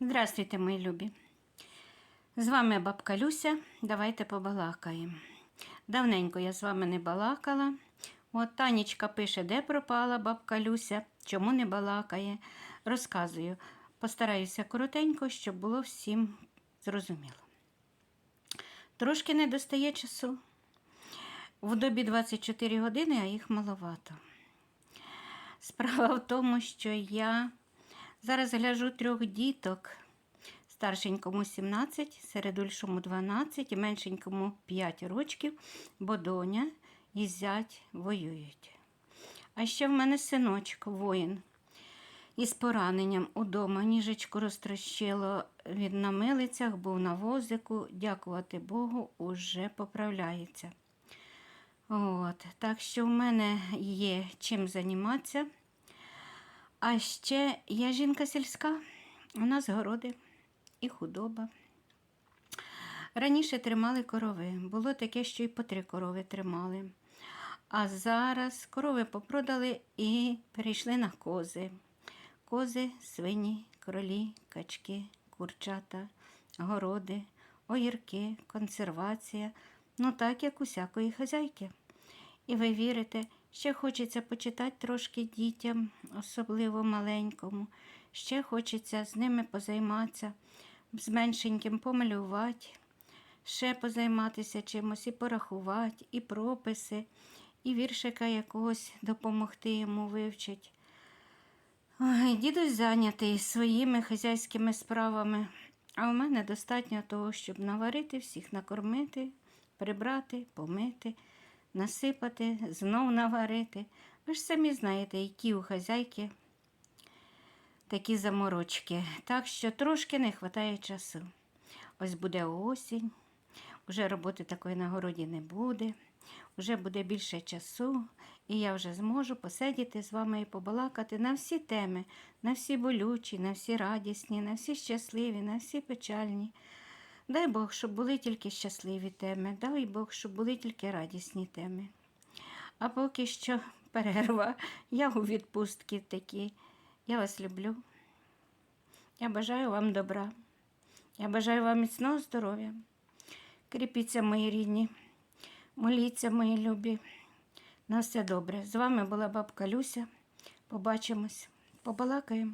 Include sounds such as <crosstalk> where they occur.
Здравствуйте, мої любі. З вами бабка Люся. Давайте побалакаємо. Давненько я з вами не балакала. От Танечка пише, де пропала бабка Люся, чому не балакає. Розказую. Постараюся коротенько, щоб було всім зрозуміло. Трошки не достає часу. В добі 24 години, а їх маловато. Справа в тому, що я зараз гляжу трьох діток. Старшенькому 17, середульшому 12 і меншенькому 5 рочків, бо доня і зять воюють. А ще в мене синочок, воїн, із пораненням удома. Ніжечку розтрощило від на милицях, був на возику. Дякувати Богу, уже поправляється. От, так що в мене є чим займатися. А ще я жінка сільська, у нас городи і худоба. Раніше тримали корови. Було таке, що і по три корови тримали. А зараз корови попродали і перейшли на кози. Кози, свині, кролі, качки, курчата, городи, огірки, консервація. Ну так, як усякої хазяйки. І ви вірите, ще хочеться почитати трошки дітям, особливо маленькому. Ще хочеться з ними позайматися, з меншеньким помалювати, ще позайматися чимось і порахувати, і прописи, і віршика якогось допомогти йому вивчити. Ой, дідусь зайнятий своїми хазяйськими справами, а у мене достатньо того, щоб наварити всіх, накормити, прибрати, помити, насипати, знов наварити. Ви ж самі знаєте, які у хазяйки такі заморочки. Так що трошки не вистачає часу. Ось буде осінь, вже роботи такої на городі не буде, вже буде більше часу, і я вже зможу посидіти з вами і побалакати на всі теми, на всі болючі, на всі радісні, на всі щасливі, на всі печальні. Дай Бог, щоб були тільки щасливі теми, дай Бог, щоб були тільки радісні теми. А поки що <laughs> перерва, я у відпустці такі. Я вас люблю. Я бажаю вам добра. Я бажаю вам міцного здоров'я. Кріпіться, мої рідні, моліться, мої любі. На все добре. З вами була бабка Люся. Побачимось, побалакаємо.